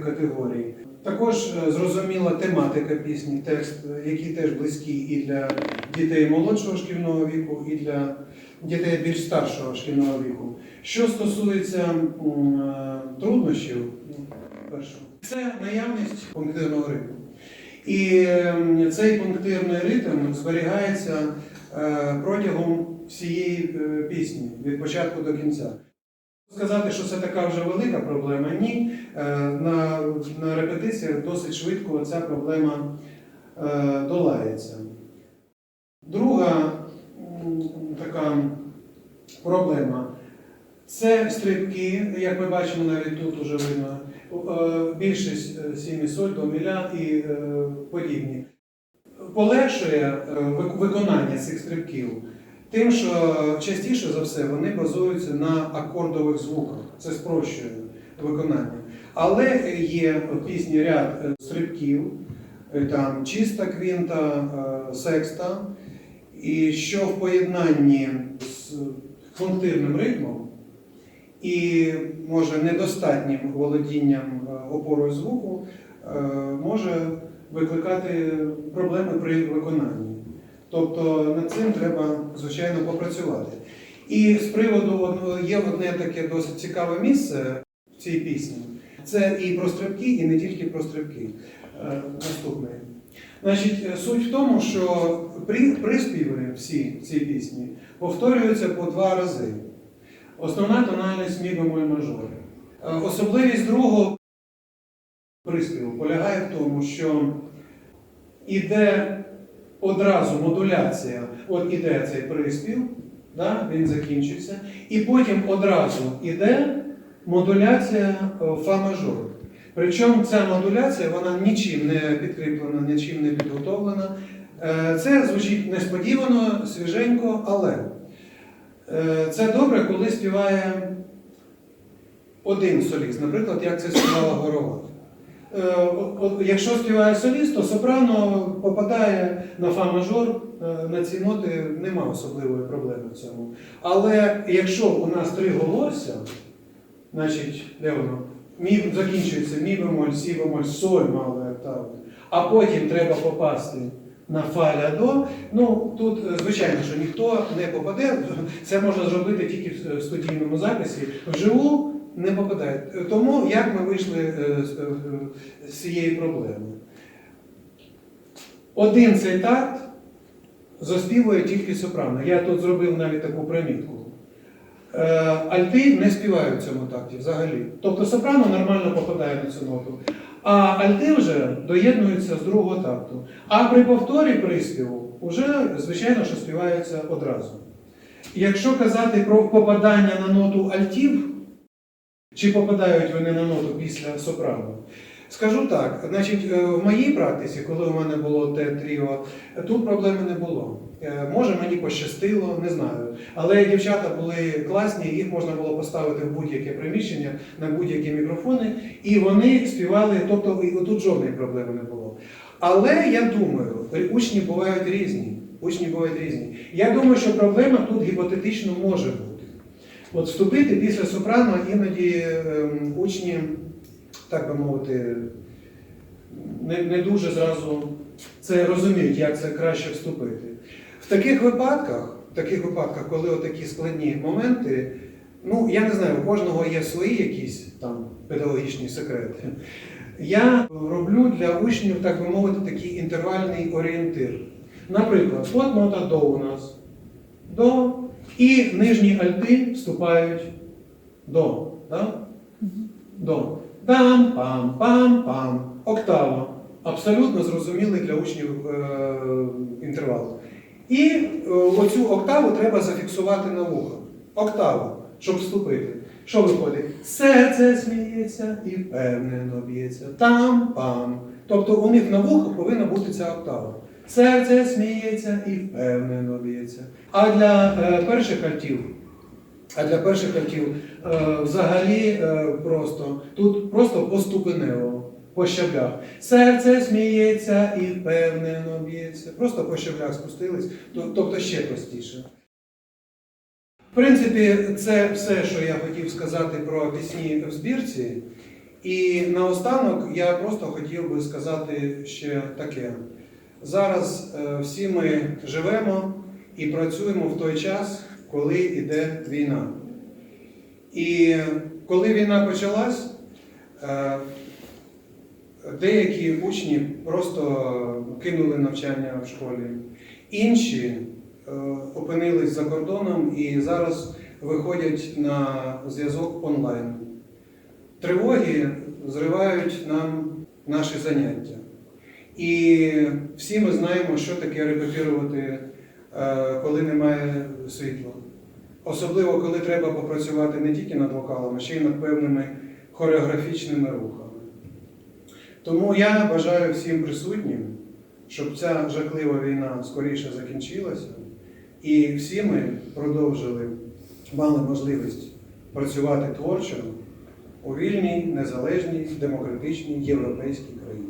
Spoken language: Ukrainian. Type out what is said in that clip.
категорій. Також е, зрозуміла тематика пісні, текст, е, який теж близький і для дітей молодшого шкільного віку, і для дітей більш старшого шкільного віку. Що стосується е, труднощів, це наявність пунктирного ритму. І цей пунктирний ритм зберігається протягом всієї пісні від початку до кінця. Сказати, що це така вже велика проблема, ні. Е, На, на репетиціях досить швидко ця проблема е, долається. Друга така проблема це стрибки, як ми бачимо, навіть тут уже видно, е, більшість сімі соль, до міля і подібні. Полегшує виконання цих стрибків тим, що частіше за все вони базуються на акордових звуках. Це спрощує виконання. Але є пісні ряд е, стрибків, е, там чиста квінта, е, секста, і що в поєднанні з пунктирним ритмом і може недостатнім володінням опорою звуку може викликати проблеми при виконанні. Тобто над цим треба, звичайно, попрацювати. І з приводу є одне таке досить цікаве місце в цій пісні. Це і про стрибки, і не тільки про стрибки. Е, Наступне. Значить, суть в тому, що при- приспіви всі в цій пісні повторюються по два рази. Основна тональність мі бемоль мажор. Е, Особливість другого приспіву полягає в тому, що іде одразу модуляція, от іде цей приспів, да, він закінчився, і потім одразу іде модуляція е, фа мажор. Причому ця модуляція вона нічим не підкріплена, нічим не підготовлена. Е, Це звучить несподівано, свіженько, але е, це добре, коли співає один соліст, наприклад, як це співала Горова. Е, Якщо співає соліст, то сопрано попадає на фа-мажор, е, на ці ноти нема особливої проблеми в цьому. Але якщо у нас три голосся, значить, де воно? Мі закінчується мі бемоль, сі бемоль, соль малий октави, а потім треба попасти на фа ля до. Ну тут е, звичайно, що ніхто не попаде. Це можна зробити тільки в студійному записі. Вживу не попадає. Тому як ми вийшли е, з- е, цієї проблеми? Один цей такт заспівує тільки сопрано. Я тут зробив навіть таку примітку. Е, Альти не співають в цьому такті взагалі. Тобто сопрано нормально попадає на цю ноту. А альти вже доєднуються з другого такту. А при повторі приспіву вже, звичайно, що співаються одразу. Якщо казати про попадання на ноту альтів, чи попадають вони на ноту після сопрано? Скажу так, значить, е, в моїй практиці, коли у мене було те тріо, тут проблеми не було. Е, Може, мені пощастило, не знаю. Але дівчата були класні, їх можна було поставити в будь-яке приміщення, на будь-які мікрофони, і вони співали, тобто тут жодної проблеми не було. Але я думаю, учні бувають різні. Учні бувають різні. Я думаю, що проблема тут гіпотетично може бути. От вступити після сопрано іноді ем, учні, так би мовити, не, не дуже зразу це розуміють, як це краще вступити. В таких випадках, в таких випадках, коли такі складні моменти, ну я не знаю, у кожного є свої якісь там педагогічні секрети. Я роблю для учнів, так би мовити, такий інтервальний орієнтир. Наприклад, от нота до у нас. До. І нижні альти вступають до. Да? До. Там, пам, пам, пам. Октава. Абсолютно зрозумілий для учнів е, інтервал. І е, оцю октаву треба зафіксувати на вухо. Октава, щоб вступити. Що виходить? Серце сміється і впевнено б'ється. Там-пам. Тобто у них на вухо повинна бути ця октава. Серце сміється і впевнено б'ється. А для е, перших альтів а для перших альтів е, взагалі е, просто тут просто поступенево, по щаблях. Серце сміється і впевнено б'ється. Просто по щаблях спустились, тобто ще простіше. В принципі, це все, що я хотів сказати про пісні в збірці. І наостанок я просто хотів би сказати ще таке. Зараз е, всі ми живемо і працюємо в той час, коли йде війна. І коли війна почалась, е, деякі учні просто кинули навчання в школі, інші е, опинились за кордоном і зараз виходять на зв'язок онлайн. Тривоги зривають нам наші заняття. І всі ми знаємо, що таке репетирувати, е, коли немає світла. Особливо, коли треба попрацювати не тільки над вокалом, а ще й над певними хореографічними рухами. Тому я бажаю всім присутнім, щоб ця жахлива війна скоріше закінчилася, і всі ми продовжили, мали можливість працювати творчо у вільній, незалежній, демократичній європейській країні.